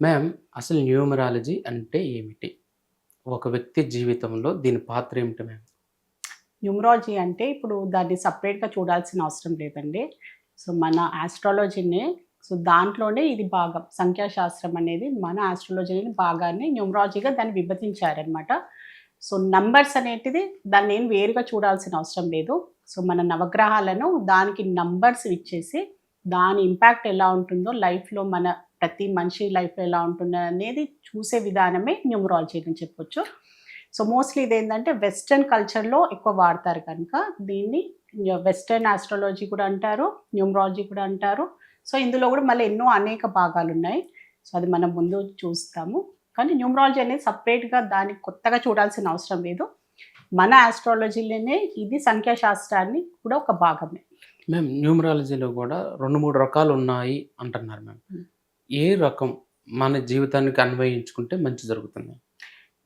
Ma'am అసలు numerology అంటే ఏమిటి? ఒక వ్యక్తి జీవితంలో దీని పాత్ర ఏమిటి మ్యామ్ న్యూమరాలజీ అంటే ఇప్పుడు దాన్ని సపరేట్గా చూడాల్సిన అవసరం లేదండి. సో మన ఆస్ట్రాలజీనే సో దాంట్లోనే ఇది భాగం. సంఖ్యాశాస్త్రం అనేది మన ఆస్ట్రాలజీ భాగాన్ని న్యూమరాలజీగా దాన్ని విభజించారనమాట సో నంబర్స్ అనేటిది దాన్ని ఏం వేరుగా చూడాల్సిన అవసరం లేదు. సో మన నవగ్రహాలను దానికి నంబర్స్ ఇచ్చేసి దాని ఇంపాక్ట్ ఎలా ఉంటుందో లైఫ్లో మన ప్రతి మనిషి లైఫ్లో ఎలా ఉంటుందో అనేది చూసే విధానమే న్యూమరాలజీ అని చెప్పొచ్చు. సో మోస్ట్లీ ఇది ఏంటంటే వెస్ట్రన్ కల్చర్లో ఎక్కువ వాడతారు కనుక దీన్ని వెస్ట్రన్ ఆస్ట్రాలజీ కూడా అంటారు న్యూమరాలజీ కూడా అంటారు. సో ఇందులో కూడా మళ్ళీ ఎన్నో అనేక భాగాలు ఉన్నాయి సో అది మనం ముందు చూస్తాము. కానీ న్యూమరాలజీ అనేది సపరేట్గా దాన్ని కొత్తగా చూడాల్సిన అవసరం లేదు. మన ఆస్ట్రాలజీలోనే ఇది సంఖ్యాశాస్త్రాన్ని కూడా ఒక భాగమే. మ్యామ్ న్యూమరాలజీలో కూడా రెండు మూడు రకాలు ఉన్నాయి అంటున్నారు మ్యామ్. ఏ రకం మన జీవితానికి అన్వయించుకుంటే మంచి జరుగుతుంది?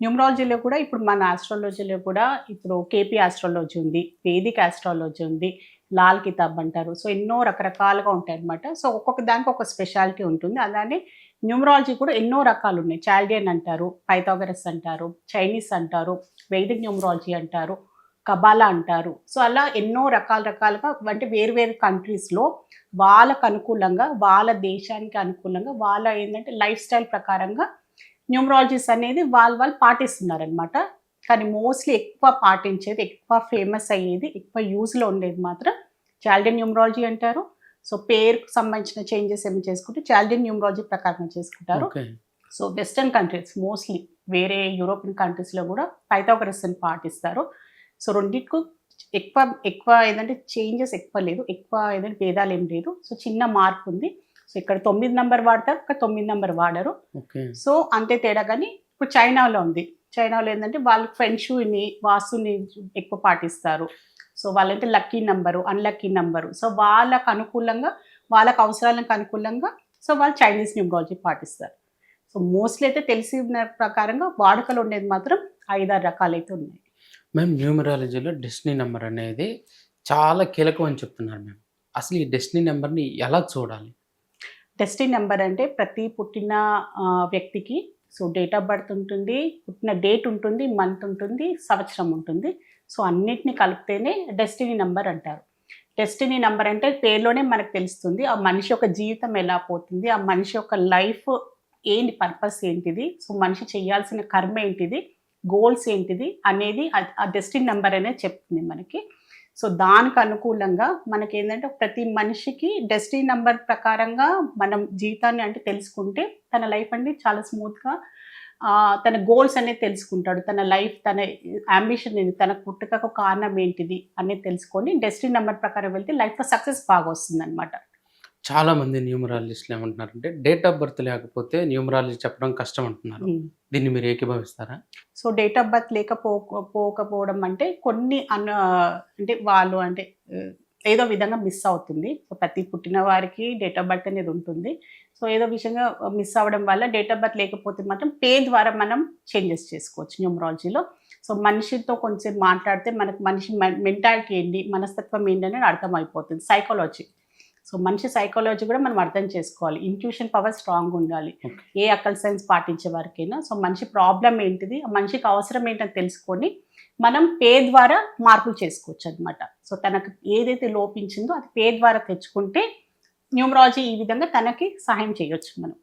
న్యూమరాలజీలో కూడా ఇప్పుడు మన ఆస్ట్రాలజీలో కూడా ఇప్పుడు కేపీ ఆస్ట్రాలజీ ఉంది వేదిక ఆస్ట్రాలజీ ఉంది లాల్ కితాబ్ అంటారు. సో ఎన్నో రకరకాలుగా ఉంటాయి అనమాట సో ఒక్కొక్క దానికి ఒక స్పెషాలిటీ ఉంటుంది. అలానే న్యూమరాలజీ కూడా ఎన్నో రకాలు ఉన్నాయి. చాల్డియన్ అంటారు పైథాగరస్ అంటారు చైనీస్ అంటారు వైదిక్ న్యూమరాలజీ అంటారు. కబాలా అంటారు. సో అలా ఎన్నో రకాల రకాలుగా అంటే వేరు వేరు కంట్రీస్లో వాళ్ళకు అనుకూలంగా వాళ్ళ దేశానికి అనుకూలంగా వాళ్ళ ఏంటంటే లైఫ్ స్టైల్ ప్రకారంగా న్యూమరాలజీస్ అనేది వాళ్ళు వాళ్ళు పాటిస్తున్నారనమాట కానీ మోస్ట్లీ ఎక్కువ పాటించేది ఎక్కువ ఫేమస్ అయ్యేది ఎక్కువ యూజ్లో ఉండేది మాత్రం చాల్డియన్ న్యూమరాలజీ అంటారు. సో పేరుకు సంబంధించిన చేంజెస్ ఏమి చేసుకుంటే చాల్డియన్ న్యూమరాలజీ ప్రకారం చేసుకుంటారు. సో వెస్టర్న్ కంట్రీస్ మోస్ట్లీ వేరే యూరోపియన్ కంట్రీస్లో కూడా పైథాగరస్ని పాటిస్తారు. సో రెండింటికు ఎక్కువ ఎక్కువ ఏదంటే చేంజెస్ ఎక్కువ లేదు. ఎక్కువ ఏదంటే భేదాలు ఏం లేదు. సో చిన్న మార్పు ఉంది. సో ఇక్కడ తొమ్మిది నెంబర్ వాడతారు. ఇక్కడ తొమ్మిది నెంబర్ వాడరు. సో అంతే తేడా. కానీ ఇప్పుడు చైనాలో ఉంది. చైనాలో ఏంటంటే వాళ్ళు ఫెన్షూని వాస్తుని ఎక్కువ పాటిస్తారు. సో వాళ్ళంటే lucky number unlucky number. So వాళ్ళకు అనుకూలంగా వాళ్ళకు అవసరాలకు అనుకూలంగా సో వాళ్ళు చైనీస్ న్యూమరాలజీ పాటిస్తారు. సో మోస్ట్లీ అయితే తెలిసిన ప్రకారంగా వాడుకలో ఉండేది మాత్రం ఐదారు రకాలు అయితే ఉన్నాయి. మ్యామ్ న్యూమరాలజీలో డెస్టినీ నెంబర్ అనేది చాలా కీలకం అని చెప్తున్నారు మ్యామ్. అసలు ఈ డెస్టినీ నెంబర్ని ఎలా చూడాలి? డెస్టినీ నెంబర్ అంటే ప్రతి పుట్టిన ఆ, వ్యక్తికి సో డేట్ ఆఫ్ బర్త్ ఉంటుంది పుట్టిన డేట్ ఉంటుంది మంత్ ఉంటుంది సంవత్సరం ఉంటుంది. సో అన్నిటిని కలిపితేనే డెస్టినీ నెంబర్ అంటారు. డెస్టినీ నెంబర్ అంటే పేరులోనే మనకు తెలుస్తుంది ఆ మనిషి యొక్క జీవితం ఎలా పోతుంది ఆ మనిషి యొక్క లైఫ్ ఏంటి పర్పస్ ఏంటిది సో మనిషి చేయాల్సిన కర్మ ఏంటిది గోల్స్ ఏంటిది అనేది ఆ- డెస్టిన్ నెంబర్ అనేది చెప్తుంది మనకి. సో దానికి అనుకూలంగా మనకి ఏంటంటే ప్రతి మనిషికి డెస్టిన్ నెంబర్ ప్రకారంగా మనం జీవితాన్ని అంటే తెలుసుకుంటే తన లైఫ్ అనేది చాలా స్మూత్గా తన గోల్స్ అనేది తెలుసుకుంటాడు. తన లైఫ్ తన అంబిషన్ ఏంటి తన పుట్టుకకు కారణం ఏంటిది అనేది తెలుసుకొని డెస్టిన్ నెంబర్ ప్రకారం వెళ్తే లైఫ్లో సక్సెస్ బాగా వస్తుంది అనమాట చాలా మంది న్యూమరాలజిస్టులు ఏమంటున్నారంటే డేట్ ఆఫ్ బర్త్ లేకపోతే న్యూమరాలజీ చెప్పడం కష్టం అంటున్నారు దీన్ని మీరు ఏకీభవిస్తారా? సో డేట్ ఆఫ్ బర్త్ లేకపో పోకపోవడం అంటే కొన్ని అన్న అంటే వాళ్ళు అంటే ఏదో విధంగా మిస్ అవుతుంది. సో ప్రతి పుట్టిన వారికి డేట్ ఆఫ్ బర్త్ అనేది ఉంటుంది. సో ఏదో విషయంగా మిస్ అవ్వడం వల్ల డేట్ ఆఫ్ బర్త్ లేకపోతే మాత్రం పే ద్వారా మనం చేంజెస్ చేసుకోవచ్చు న్యూమరాలజీలో. సో మనిషితో కొంచెం మాట్లాడితే మనకు మనిషి మెంటాలిటీ ఏంటి మనస్తత్వం ఏంటి అనేది అర్థమైపోతుంది. సైకాలజీ సో మనిషి సైకాలజీ కూడా మనం అర్థం చేసుకోవాలి. ఇంట్యూషన్ పవర్ స్ట్రాంగ్ ఉండాలి. ఏ అకల్ సైన్స్ పాటించే వారికైనా. సో మనిషి ప్రాబ్లం ఏంటిది? మనిషికి అవసరం ఏంటని తెలుసుకొని మనం పే ద్వారా మార్పులు చేసుకోవచ్చు అనమాట సో తనకు ఏదైతే లోపించిందో అది పే ద్వారా తెచ్చుకుంటే న్యూమరాలజీ ఈ విధంగా తనకి సహాయం చేయొచ్చు మనం.